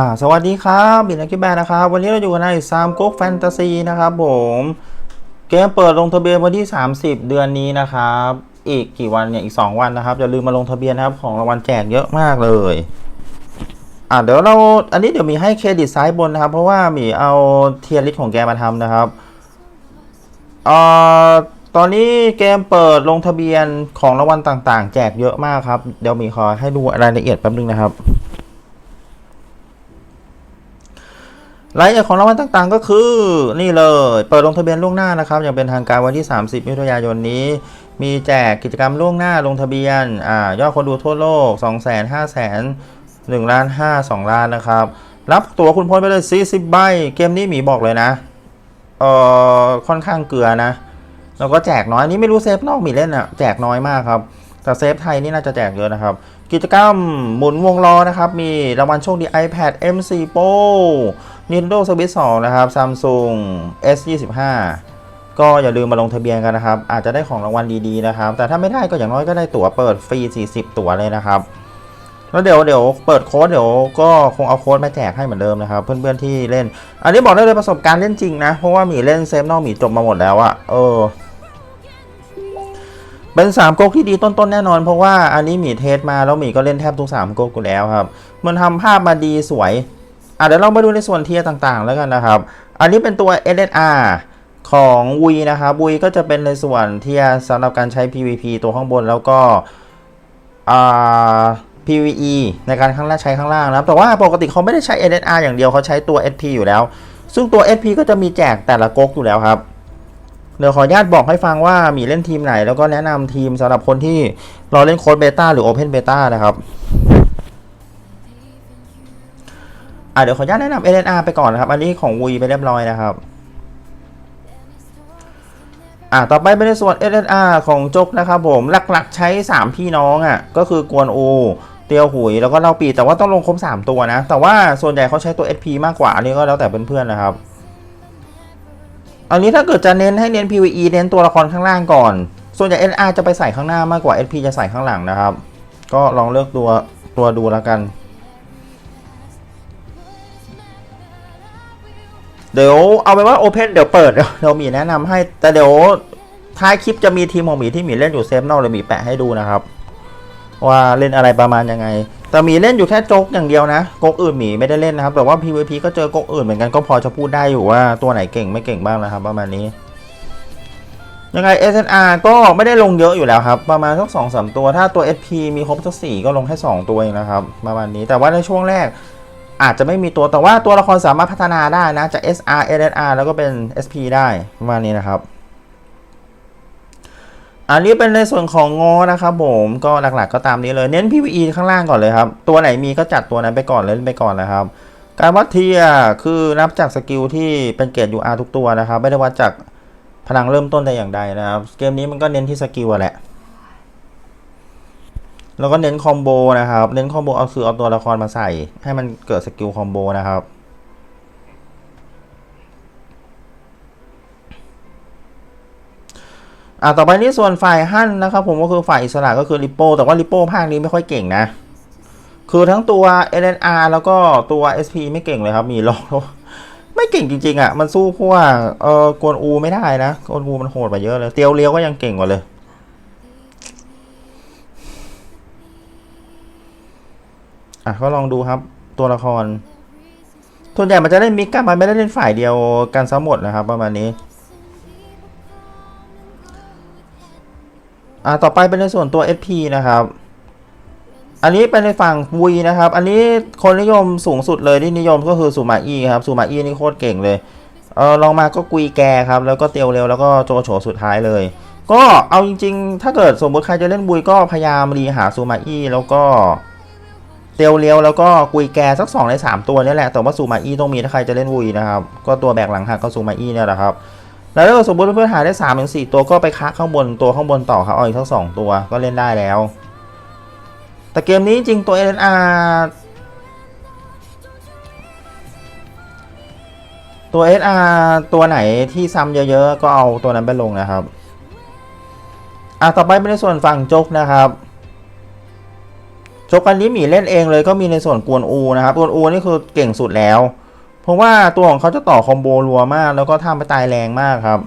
อ่าสวัสดีครับบินนักกิแบนนะครับ วันนี้เราอยู่กันในซามก๊กแฟนตาซีนะครับผมเกมเปิดลงทะเบียนวันที่ 30 เดือนนี้นะครับ อีกกี่วันเนี่ยอีก 2 วันนะครับอย่าลืมมาลงทะเบียนนะครับของรางวัลแจกเยอะมากเลยอ่าเดี๋ยวเราอันนี้เดี๋ยวมีให้เครดิตซ้ายบนนะครับ เพราะว่ามีเอาเทียร์ลิสของแกมาทำนะครับเอ่อตอนนี้เกมเปิดลงทะเบียนของรางวัลต่างๆ แจกเยอะมากครับเดี๋ยวมีขอให้ดูรายละเอียดแป๊บนึงนะครับ รายละเอียดของรางวัลต่างๆ ก็คือนี่เลย เปิดลงทะเบียนล่วงหน้านะครับอย่างเป็นทางการวันที่ 30 มิถุนายนนี้ มีแจกกิจกรรมล่วงหน้าลงทะเบียนอ่ายอดคนดูทั่วโลก 2 5 0 0 0 0 1ล้าน5 2 ล้านนะครับ รับตั๋วคุณพลไปเลย40ใบเกมนี้หมีบอกเลยนะเอ่อค่อนข้างเกลือนะ แล้วก็แจกน้อยนี้ไม่รู้เซฟนอกหมีเล่นอะแจกน้อยมากครับ แต่เซฟไทยนี่น่าจะแจกเยอะนะครับ กิจกรรมหมุนวงล้อนะครับ มีรางวัลโชคดี iPad M4 Pro Nintendo Switch 2 นะครับ Samsung S25 ก็อย่าลืมมาลงทะเบียนกันนะครับ อาจจะได้ของรางวัลดีๆนะครับ แต่ถ้าไม่ได้ก็อย่างน้อยก็ได้ตั๋วเปิดฟรี 40 ตั๋วเลยนะครับ แล้วเดี๋ยวเดี๋ยวเปิดโค้ดเดี๋ยวก็คงเอาโค้ดมาแจกให้เหมือนเดิมนะครับ เพื่อนๆที่เล่น อันนี้บอกได้เลยประสบการณ์เล่นจริงนะ เพราะว่าหมีเล่นเซฟนอกหมีจบมาหมดแล้วอะเออ เป็นสามก๊กที่ดีต้นๆแน่นอน เพราะว่าอันนี้หมีเทสมาแล้วหมีก็เล่นแทบทุกสามก๊กกูแล้วครับ มันทำภาพมาดีสวยอะเดี๋ยวเรามาดูในส่วนเทียร์ต่างๆ แล้วกันนะครับ อันนี้เป็นตัว SSR ของวีนะครับวีก็จะเป็นในส่วนเทียร์สำหรับการใช้ PVP ตัวข้างบนแล้วก็อ่า PVE ในการข้างล่างใช้ข้างล่างนะครับ แต่ว่าปกติเขาไม่ได้ใช้ SSR อย่างเดียวเขาใช้ตัว SP อยู่แล้ว ซึ่งตัว SP ก็จะมีแจกแต่ละก๊กอยู่แล้วครับ เดี๋ยวขออนุญาตบอกให้ฟังว่ามีเล่นทีมไหน แล้วก็แนะนำทีมสำหรับคนที่รอเล่นโค้ดเบต้าหรือโอเพนเบต้านะครับอะเดี๋ยวขออนุญาตแนะนำ LNR ไปก่อนนะครับ อันนี้ของวีไปเรียบร้อยนะครับอะต่อไปเป็นในส่วน LNR ของจกนะครับผมหลักๆใช้ 3 พี่น้องอะก็คือกวนอูเตียวหุยแล้วก็เล่าปีแต่ว่าต้องลงครบ 3 ตัวนะ แต่ว่าส่วนใหญ่เขาใช้ตัว SP มากกว่าอันนี้ก็แล้วแต่เพื่อนๆนะครับ อันนี้ถ้าเกิดจะเน้นให้เน้น PVE เน้นตัวละครข้างล่างก่อน ส่วนใหญ่ NR จะไปใส่ข้างหน้ามากกว่า SP จะใส่ข้างหลังนะครับ ก็ลองเลือกตัวตัวดูแล้วกัน เดี๋ยวเอาไปว่า Open เดี๋ยวเปิดเดี๋ยวมีแนะนำให้ แต่เดี๋ยวท้ายคลิปจะมีทีมของหมีที่หมีเล่นอยู่เซฟนอกเลยหมีแปะให้ดูนะครับ ว่าเล่นอะไรประมาณยังไง แต่หมีเล่นอยู่แค่โจ๊กอย่างเดียวนะก๊กอื่นหมีไม่ได้เล่นนะครับ แต่ว่า PVP ก็เจอก๊กอื่นเหมือนกันก็พอจะพูดได้อยู่ว่าตัวไหนเก่งไม่เก่งบ้างนะครับ ประมาณนี้ ยังไง SNR ก็ไม่ได้ลงเยอะอยู่แล้วครับ ประมาณสักสองสามตัว ถ้าตัว SP มีครบสักสี่ก็ลงแค่สองตัวเองนะครับ ประมาณนี้แต่ว่าในช่วงแรกอาจจะไม่มีตัวแต่ว่าตัวละครสามารถพัฒนาได้นะจาก SR SNR แล้วก็เป็น SP ได้ประมาณนี้นะครับ อันนี้เป็นในส่วนของงอนะครับผมก็หลักๆก็ตามนี้เลยเน้น PVE ข้างล่างก่อนเลยครับ ตัวไหนมีก็จัดตัวนั้นไปก่อนเล่นไปก่อนนะครับ การวัดเทียร์คือนับจากสกิลที่เป็นเกรด UR ทุกตัวนะครับ ไม่ได้วัดจากพลังเริ่มต้นแต่อย่างใดนะครับ เกมนี้มันก็เน้นที่สกิลแหละ แล้วก็เน้นคอมโบนะครับ เน้นคอมโบเอาคือเอาตัวละครมาใส่ ให้มันเกิดสกิลคอมโบนะครับ อ่าต่อไปนี่ส่วนฝ่ายฮั่นนะครับผมก็คือฝ่ายอิสระก็คือริปโป้แต่ว่าริปโป้ภาคนี้ไม่ค่อยเก่งนะ คือทั้งตัว LNR แล้วก็ตัว SP ไม่เก่งเลยครับ มีลองไม่เก่งจริงๆอะ มันสู้พวกเอ่อกวนอูไม่ได้นะกวนอูมันโหดกว่าเยอะเลย เตียวเลี้ยวก็ยังเก่งกว่าเลยอะก็ลองดูครับตัวละครส่วนใหญ่มันจะเล่นมิกกันมันไม่ได้เล่นฝ่ายเดียวกันซะหมดนะครับ ประมาณนี้ อ่าต่อไปเป็นในส่วนตัว SP นะครับ อันนี้เป็นในฝั่งวีนะครับ อันนี้คนนิยมสูงสุดเลยที่นิยมก็คือซูมาอี้ครับซูมาอี้นี่โคตรเก่งเลยเออลองมาก็กุยแกครับ แล้วก็เตียวเร็วแล้วก็โจโฉสุดท้ายเลย ก็เอาจริง ๆ ถ้าเกิดสมมติใครจะเล่นบุยก็พยายามรีหาซูมาอี้แล้วก็เตียวเร็วแล้วก็กุยแกสักสองในสามตัวนี่แหละแต่ว่าซูมาอี้ต้องมีถ้าใครจะเล่นบุยนะครับ ก็ตัวแบกหลังหักก็ซูมาอี้เนี่ยแหละครับ แล้วถ้าเกิดสมมติเพื่อนๆหาได้สามถึงสี่ตัวก็ไปคะข้างบนตัวข้างบนต่อครับเอาอีกทั้งสองตัวก็เล่นได้แล้ว แต่เกมนี้จริงตัว LNR ตัว SR ตัวไหนที่ซ้ำเยอะๆ ก็เอาตัวนั้นไปลงนะครับ อะต่อไปเป็นในส่วนฝั่งจกนะครับจบกันนี้หมีเล่นเองเลยก็มีในส่วนกวนอูนะครับ กวนอูนี่คือเก่งสุดแล้ว ราะว่าตัวของเขาจะต่อคอมโบรัวมาก แล้วก็ท่าไปตายแรงมากครับ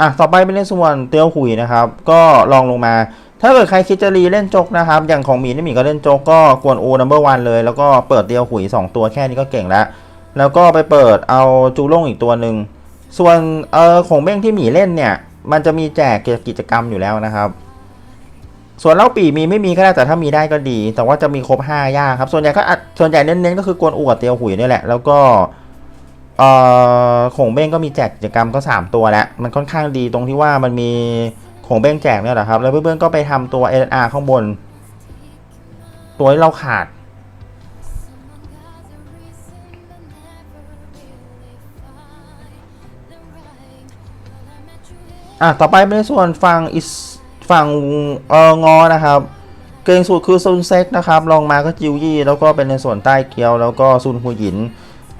อะต่อไปเป็นในส่วนเตียวหุยนะครับ ก็ลองลงมา ถ้าเกิดใครคิดจะรีเล่นจกนะครับ อย่างของหมีนี่หมีก็เล่นจกก็กวนอูนัมเบอร์วันเลย แล้วก็เปิดเตียวหุย 2 ตัวแค่นี้ก็เก่งแล้ว แล้วก็ไปเปิดเอาจูโล่งอีกตัวหนึ่งส่วนเออของเบ้งที่หมีเล่นเนี่ย มันจะมีแจกกิจกรรมอยู่แล้วนะครับ ส่วนเล่าปีมีไม่มีก็ได้แต่ถ้ามีได้ก็ดี แต่ว่าจะมีครบ5ยากครับ ส่วนใหญ่ก็ส่วนใหญ่เน้นๆก็คือกวนอูกับเตียวหุยนี่แหละ แล้วก็เอ่อของเบ้งก็มีแจกกิจกรรมก็ 3 ตัวแล้วมันค่อนข้างดีตรงที่ว่ามันมีของเบ้งแจกเนี่ยแหละครับ แล้วเพื่อนๆก็ไปทำตัว NR ข้างบน ตัวที่เราขาดอะต่อไปเป็นในส่วนฝั่งอิส ฝั่งเอองอนะครับเก่งสุดคือซุนเซ็กนะครับลองมาก็จิวยี่ แล้วก็เป็นในส่วนใต้เกียว แล้วก็ซุนหูหยิน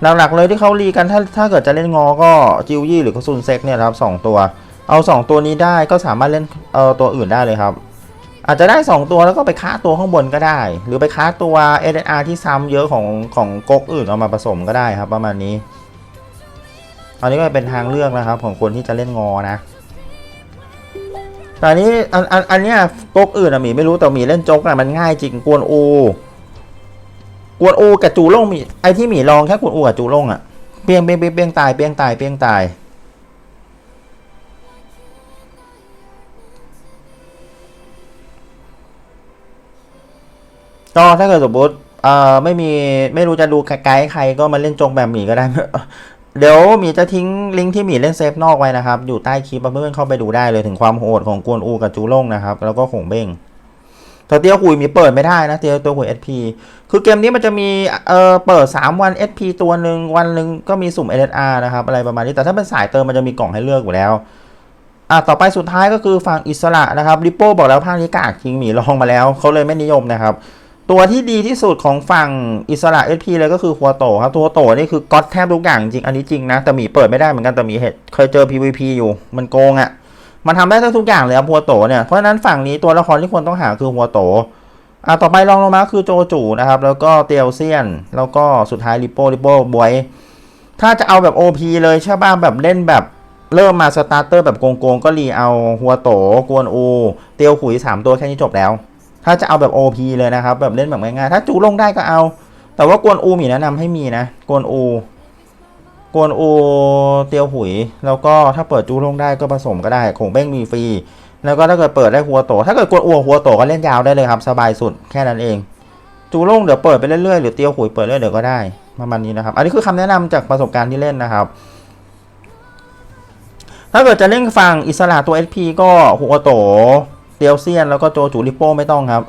หลักๆเลยที่เขารีกันถ้าถ้าเกิดจะเล่นงอก็จิวยี่หรือก็ซุนเซ็กเนี่ยครับสองตัว เอา 2 ตัวนี้ได้ก็สามารถเล่นเออตัวอื่นได้เลยครับ อาจจะได้ 2 ตัวแล้วก็ไปค้าตัวข้างบนก็ได้ หรือไปค้าตัว SNR ที่ซ้ำเยอะของของก๊กอื่นเอามาผสมก็ได้ครับประมาณนี้อันนี้ก็เป็นทางเลือกนะครับของคนที่จะเล่นงอนะ แต่อันนี้อันอันอันเนี้ยก๊กอื่นอะหมีไม่รู้แต่หมีเล่นโจ๊กอะมันง่ายจริงกวนอูกวนอูกับจูล่งมีไอที่หมีลองแค่กวนอูกับจูล่งอะเปียงเปียงเปียงเปียงตายเปียงตายเปียงตายก็ถ้าเกิดสมมติเอ่อไม่มีไม่รู้จะดูไกด์ใครก็มาเล่นจงแบบหมีก็ได้ เดี๋ยวหมีจะทิ้งลิงก์ที่หมีเล่นเซฟนอกไว้นะครับ อยู่ใต้คลิปเพื่อนๆเข้าไปดูได้เลยถึงความโหดของกวนอูกับจูโล่งนะครับ แล้วก็ขงเบ้งแต่เตียวหุยมีเปิดไม่ได้นะเตียวตัวหุย SP คือเกมนี้มันจะมีเอ่อเปิด 3 วัน SP ตัวหนึ่งวันหนึ่งก็มีสุ่ม SSR นะครับ อะไรประมาณนี้แต่ถ้าเป็นสายเติมมันจะมีกล่องให้เลือกอยู่แล้วอะต่อไปสุดท้ายก็คือฝั่งอิสระนะครับริปโป้บอกแล้วภาคนี้กากคิงหมีลองมาแล้วเขาเลยไม่นิยมนะครับ ตัวที่ดีที่สุดของฝั่งอิสระ SP เลยก็คือคัวโตครับตัวโตนี่คือก๊อตแทบทุกอย่างจริงอันนี้จริงนะแต่หมีเปิดไม่ได้เหมือนกันแต่หมีเห็นเคยเจอ PVP อยู่มันโกงอะ่ะมันทำได้ทุกอย่างเลยครับคัวโตเนี่ยเพราะฉะนั้นฝั่งนี้ตัวละครที่ควรต้องหาคือคัวโตอะต่อไปลองลงมาคือโจจูนะครับแล้วก็เตียวเซียน แล้วก็สุดท้ายริปโป้ริปโป้บวยถ้าจะเอาแบบ OP เลยใช่ป่ะแบบเล่นแบบเริ่มมาสตาร์เตอร์แบบโกงๆก็รีเอาหัวโตกวนอู เตียวขุยสามตัวแค่นี้จบแล้ว ถ้าจะเอาแบบ OP เลยนะครับ แบบเล่นแบบง่ายๆ ถ้าจูลงได้ก็เอา แต่ว่ากวนอูมีแนะนำให้มีนะ กวนอูกวนอูเตียวหุย แล้วก็ถ้าเปิดจูลงได้ก็ผสมก็ได้คงเบ้งมีฟรี แล้วก็ถ้าเกิดเปิดได้หัวโต ถ้าเกิดกวนอูหัวโตก็เล่นยาวได้เลยครับ สบายสุดแค่นั้นเอง จูลงเดี๋ยวเปิดไปเรื่อยๆ หรือเตียวหุยเปิดเรื่อยเดี๋ยวก็ได้ ประมาณนี้นะครับ อันนี้คือคำแนะนำจากประสบการณ์ที่เล่นนะครับถ้าเกิดจะเล่นฝั่งอิสระตัว SP ก็หัวโต เตียวเซียนแล้วก็โจจูริปโป้ไม่ต้องครับ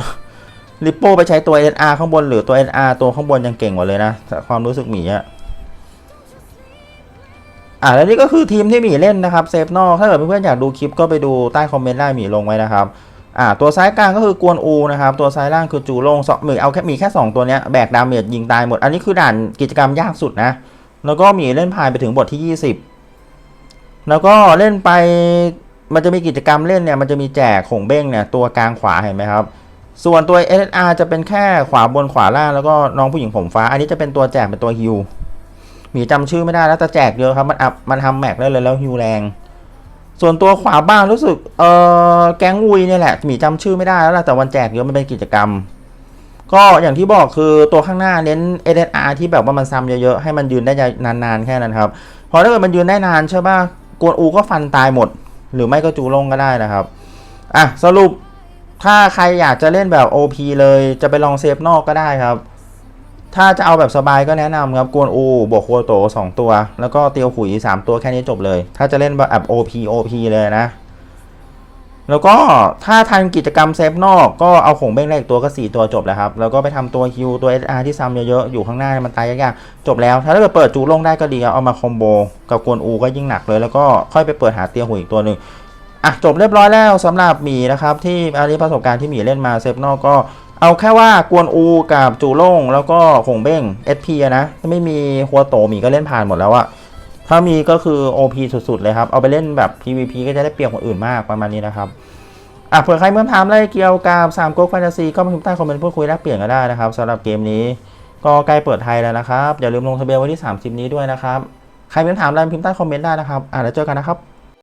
ริปโป้ไปใช้ตัว NR ข้างบนหรือตัว NR ตัวข้างบนยังเก่งกว่าเลยนะ ความรู้สึกหมีอะอะแล้วนี่ก็คือทีมที่หมีเล่นนะครับเซฟนอกถ้าเกิดเพื่อนๆอยากดูคลิปก็ไปดูใต้คอมเมนต์ได้หมีลงไว้นะครับอ่าตัวซ้ายกลางก็คือกวนอูนะครับ ตัวซ้ายล่างคือจูโลงสองหมีเอาแค่มีแค่ 2 ตัวเนี้ยแบกดาเมจยิงตายหมด อันนี้คือด่านกิจกรรมยากสุดนะ แล้วก็หมีเล่นพายไปถึงบทที่ 20 แล้วก็เล่นไป มันจะมีกิจกรรมเล่นเนี่ยมันจะมีแจกขงเบ้งเนี่ยตัวกลางขวาเห็นไหมครับ ส่วนตัว SSR จะเป็นแค่ขวาบนขวาล่างแล้วก็น้องผู้หญิงผมฟ้า อันนี้จะเป็นตัวแจกเป็นตัวฮิวหมีจำชื่อไม่ได้แล้วแต่แจกเยอะครับมันอัพมันทำแม็กได้เลยแล้วฮิวแรง ส่วนตัวขวาบ้างรู้สึกเออแก๊งวุยเนี่ยแหละหมีจำชื่อไม่ได้แล้วล่ะแต่วันแจกเยอะมันเป็นกิจกรรม ก็อย่างที่บอกคือตัวข้างหน้าเน้น SSR ที่แบบว่ามันซ้ำเยอะๆให้มันยืนได้นานๆแค่นั้นครับพอถ้าเกิดมันยืนได้นานใช่ป่ะกวนอูก็ฟันตายหมด หรือไม่ก็จูลงก็ได้นะครับ อะสรุปถ้าใครอยากจะเล่นแบบ OP เลยจะไปลองเซฟนอกก็ได้ครับ ถ้าจะเอาแบบสบายก็แนะนำครับกวนอูบวกโคโต2ตัว แล้วก็เตียวขุย 3 ตัวแค่นี้จบเลย ถ้าจะเล่นแบบ OP OP เลยนะ แล้วก็ถ้าทันกิจกรรมเซฟนอกก็เอาของเบ้งแรกตัวก็ 4 ตัวจบแล้วครับ แล้วก็ไปทำตัวฮิวตัว SR ที่ซ้ำเยอะๆ อยู่ข้างหน้ามันตายยากๆ จบแล้ว ถ้าเกิดเปิดจูลงได้ก็ดีเอามาคอมโบ กับกวนอูก็ยิ่งหนักเลย แล้วก็ค่อยไปเปิดหาเตียวหุยอีกตัวหนึ่งอะจบเรียบร้อยแล้วสำหรับหมีนะครับที่อันนี้ประสบการณ์ที่หมีเล่นมาเซฟนอกก็เอาแค่ว่ากวนอูกับจูโล่งแล้วก็หงเบ้ง SP อะนะถ้าไม่มีหัวโตหมีก็เล่นผ่านหมดแล้วอะ ถ้ามีก็คือ OP สุดๆ เลยครับ เอาไปเล่นแบบ PVP ก็จะได้เปรียบคนอื่นมากประมาณนี้นะครับอะเผื่อใครเมื่อถามอะไรเกี่ยวกับ3ก๊กแฟนตาซีก็มาพิมพ์ใต้คอมเมนต์พูดคุยแลกเปลี่ยนกันได้นะครับสำหรับเกมนี้ก็ใกล้เปิดไทยแล้วนะครับอย่าลืมลงทะเบียนวันที่ 30 นี้ด้วยนะครับใครมีคำถามอะไรพิมพ์ใต้คอมเมนต์ได้นะครับอะแล้วเจอกันนะครับ